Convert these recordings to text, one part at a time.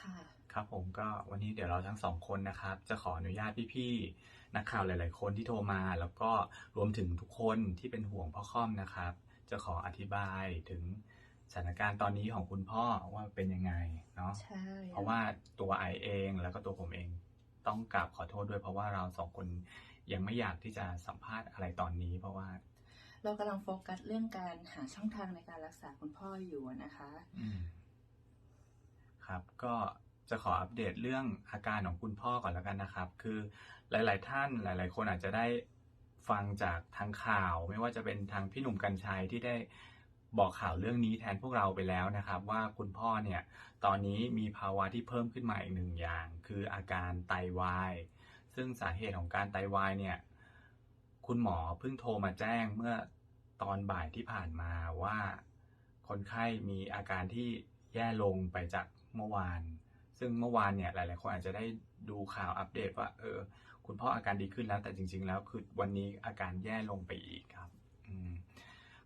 ค่ะครับผมก็วันนี้เดี๋ยวเราทั้งสองคนนะครับ จะขออนุญาตพี่ๆนักข่าวหลาย ๆ คนที่โทรมา แล้วก็รวมถึงทุกคนที่เป็นห่วงพ่อค่อมนะครับ จะขออธิบายถึงสถานการณ์ตอนนี้ของคุณพ่อว่าเป็นยังไงเนาะใช่เพราะว่าตัวไอเองแล้วก็ตัวผมเองต้องกราบขอโทษด้วย เพราะว่าเราสองคนยังไม่อยากที่จะสัมภาษณ์อะไรตอนนี้ เพราะว่า เรากำลังโฟกัสเรื่องการหาช่องทางในการรักษาคุณพ่ออยู่นะคะ ครับ ก็จะขออัปเดตเรื่องอาการของคุณพ่อก่อนแล้วกันนะครับ คือหลาย ๆ ท่านหลาย ๆ คนอาจจะได้ฟังจากทางข่าว ไม่ว่าจะเป็นทางพี่หนุ่มกัญชัยที่ได้บอกข่าวเรื่องนี้แทนพวกเราไปแล้วนะครับ ว่าคุณพ่อเนี่ยตอนนี้มีภาวะที่เพิ่มขึ้นมาอีกหนึ่งอย่าง คืออาการไตวายซึ่งสาเหตุของการไตวายเนี่ยคุณหมอเพิ่งโทรมาแจ้งเมื่อตอนบ่ายที่ผ่านมาว่า คนไข้มีอาการที่แย่ลงไปจาก เมื่อวาน ซึ่งเมื่อวานเนี่ยหลาย ๆ คนอาจจะได้ดูข่าวอัปเดตว่าเออคุณพ่ออาการดีขึ้นแล้วแต่จริง ๆ แล้วคือวันนี้อาการแย่ลงไปอีกครับ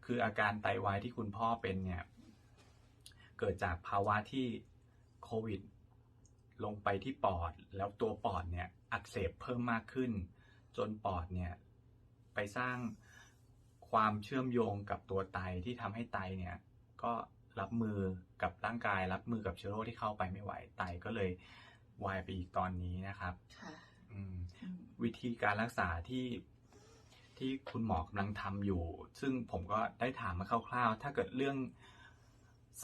คืออาการไตวายที่คุณพ่อเป็นเนี่ยเกิดจากภาวะที่โควิด ลงไปที่ปอด แล้วตัวปอดเนี่ยอักเสบเพิ่มมากขึ้น จนปอดเนี่ยไปสร้างความเชื่อมโยงกับตัวไตที่ทำให้ไตเนี่ยก็ รับมือกับร่างกาย รับมือกับเชื้อโรคที่เข้าไปไม่ไหวไตก็เลยวายไปอีกตอนนี้นะครับค่ะอืมอืมวิธีการรักษาที่ที่คุณหมอกำลังทำอยู่ ซึ่งผมก็ได้ถามมาคร่าวๆ ถ้าเกิดเรื่อง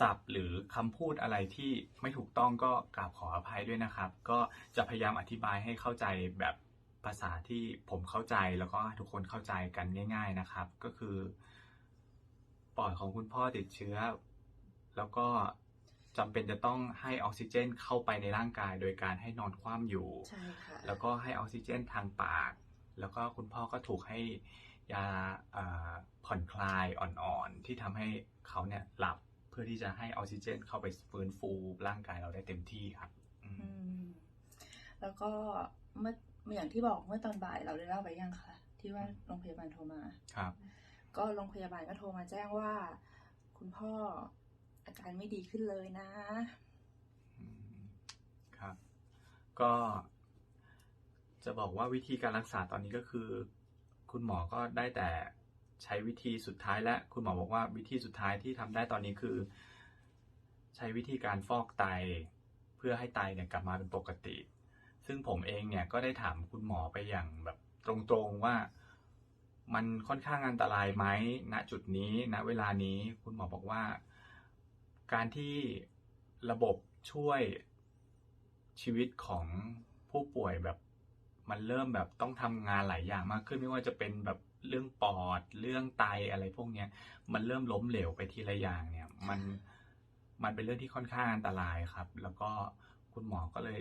ศัพท์หรือคำพูดอะไรที่ไม่ถูกต้องก็กราบขออภัยด้วยนะครับ ก็จะพยายามอธิบายให้เข้าใจแบบภาษาที่ผมเข้าใจแล้วก็ทุกคนเข้าใจกันง่าย ๆนะครับ ก็คือปอดของคุณพ่อติดเชื้อ แล้วก็จำเป็นจะต้องให้ออกซิเจนเข้าไปในร่างกาย โดยการให้นอนคว่ำอยู่ ใช่ค่ะ แล้วก็ให้ออกซิเจนทางปาก แล้วก็คุณพ่อก็ถูกให้ยาเอ่อผ่อนคลายอ่อนๆ ที่ทำให้เขาเนี่ยหลับเพื่อที่จะให้ออกซิเจนเข้าไปฟื้นฟูร่างกายเราได้เต็มที่ครับอืมอืมแล้วก็เมื่ออย่างที่บอกเมื่อตอนบ่ายเราได้เล่าไปยังคะที่ว่าโรงพยาบาลโทรมา ครับ ก็โรงพยาบาลก็โทรมาแจ้งว่า คุณพ่อ อาการไม่ดีขึ้นเลยนะ ครับ ก็จะบอกว่าวิธีการรักษาตอนนี้ก็คือ คุณหมอก็ได้แต่ใช้วิธีสุดท้ายและคุณหมอบอกว่าวิธีสุดท้ายที่ทำได้ตอนนี้คือ ใช้วิธีการฟอกไต เพื่อให้ไตเนี่ยกลับมาเป็นปกติ ซึ่งผมเองเนี่ยก็ได้ถามคุณหมอไปอย่างแบบตรงๆว่ามันค่อนข้างอันตรายไหมณจุดนี้ณเวลานี้คุณหมอบอกว่า การที่ระบบช่วยชีวิตของผู้ป่วยแบบมันเริ่มแบบต้องทำงานหลายอย่างมากขึ้นไม่ว่าจะเป็นแบบเรื่องปอดเรื่องไตอะไรพวกเนี้ย มันเริ่มล้มเหลวไปทีละอย่างเนี่ย มันมันเป็นเรื่องที่ค่อนข้างอันตรายครับ แล้วก็คุณหมอก็เลย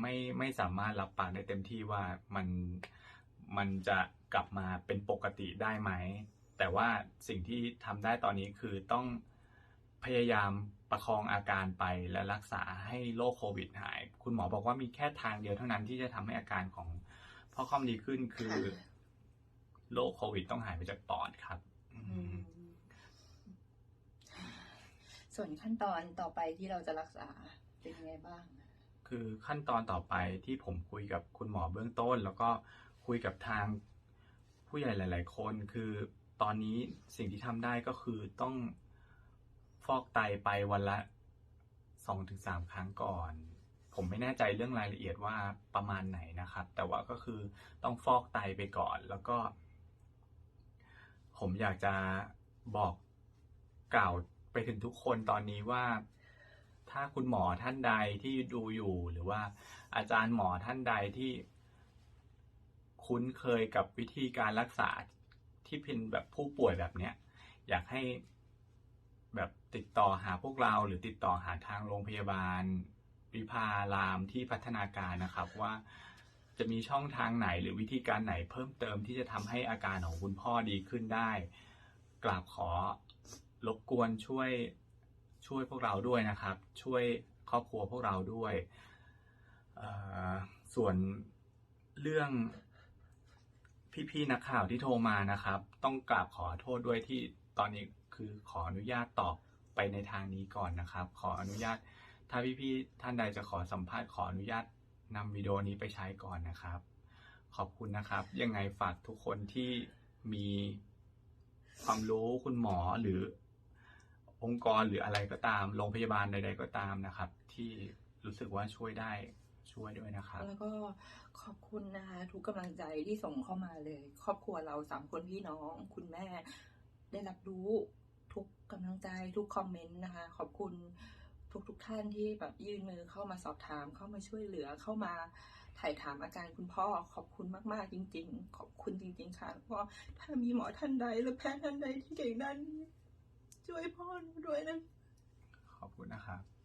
ไม่ไม่สามารถรับปากได้เต็มที่ว่ามันมันจะกลับมาเป็นปกติได้ไหม แต่ว่าสิ่งที่ทำได้ตอนนี้คือต้อง พยายามประคองอาการไปและรักษาให้โรคโควิดหาย คุณหมอบอกว่ามีแค่ทางเดียวเท่านั้นที่จะทำให้อาการของพ่อค่อมดีขึ้นคือค่ะโรคโควิดต้องหายไปจากปอดครับอือืมมส่วนขั้นตอนต่อไปที่เราจะรักษาเป็นยังไงบ้าง คือขั้นตอนต่อไปที่ผมคุยกับคุณหมอเบื้องต้น แล้วก็คุยกับทางผู้ใหญ่หลาย ๆ คน คือตอนนี้สิ่งที่ทำได้ก็คือต้องฟ อกไตไปวันละสองถึงสามครั้งก่อน ผมไม่แน่ใจเรื่องรายละเอียดว่าประมาณไหนนะครับ แต่ว่าก็คือต้องฟอกไตไปก่อน แล้วก็ ผมอยากจะบอกกล่าวไปถึงทุกคนตอนนี้ว่า ถ้าคุณหมอท่านใดที่ดูอยู่หรือว่าอาจารย์หมอท่านใดที่คุ้นเคยกับวิธีการรักษาที่เป็นแบบผู้ป่วยแบบเนี้ย อยากให้ แบบติดต่อหาพวกเราหรือติดต่อหาทางโรงพยาบาลวิภารามที่พัฒนาการนะครับว่าจะมีช่องทางไหนหรือวิธีการไหนเพิ่มเติมที่จะทำให้อาการของคุณพ่อดีขึ้นได้ กราบขอรบกวนช่วยช่วยพวกเราด้วยนะครับ ช่วยครอบครัวพวกเราด้วยส่วนเรื่องพี่ๆนักข่าวที่โทรมานะครับ ต้องกราบขอโทษด้วยที่ตอนนี้ คือขออนุญาตตอบไปในทางนี้ก่อนนะครับ ขออนุญาต ถ้าพี่ๆท่านใดจะขอสัมภาษณ์ขออนุญาตนำวิดีโอนี้ไปใช้ก่อนนะครับ ขอบคุณนะครับ ยังไงฝากทุกคนที่มีความรู้คุณหมอหรือองค์กรหรืออะไรก็ตามโรงพยาบาลใด ๆก็ตามนะครับ ที่รู้สึกว่าช่วยได้ช่วยด้วยนะครับ แล้วก็ขอบคุณนะคะ ทุกกำลังใจที่ส่งเข้ามาเลย ครอบครัวเราสามคนพี่น้อง คุณแม่ได้รับรู้ ทุกกำลังใจทุกคอมเมนต์นะคะ ขอบคุณทุกทุกๆท่านที่แบบยื่นมือเข้ามาสอบถาม เข้ามาช่วยเหลือเข้ามาถ่ายถามอาการคุณพ่อขอบคุณมากๆจริง ๆ ขอบคุณจริง ๆ ค่ะเพราะถ้ามีหมอท่านใดหรือแพทย์ท่านใดที่เก่งด้านนี้ช่วยพ่อหนูด้วยนะขอบคุณนะครับ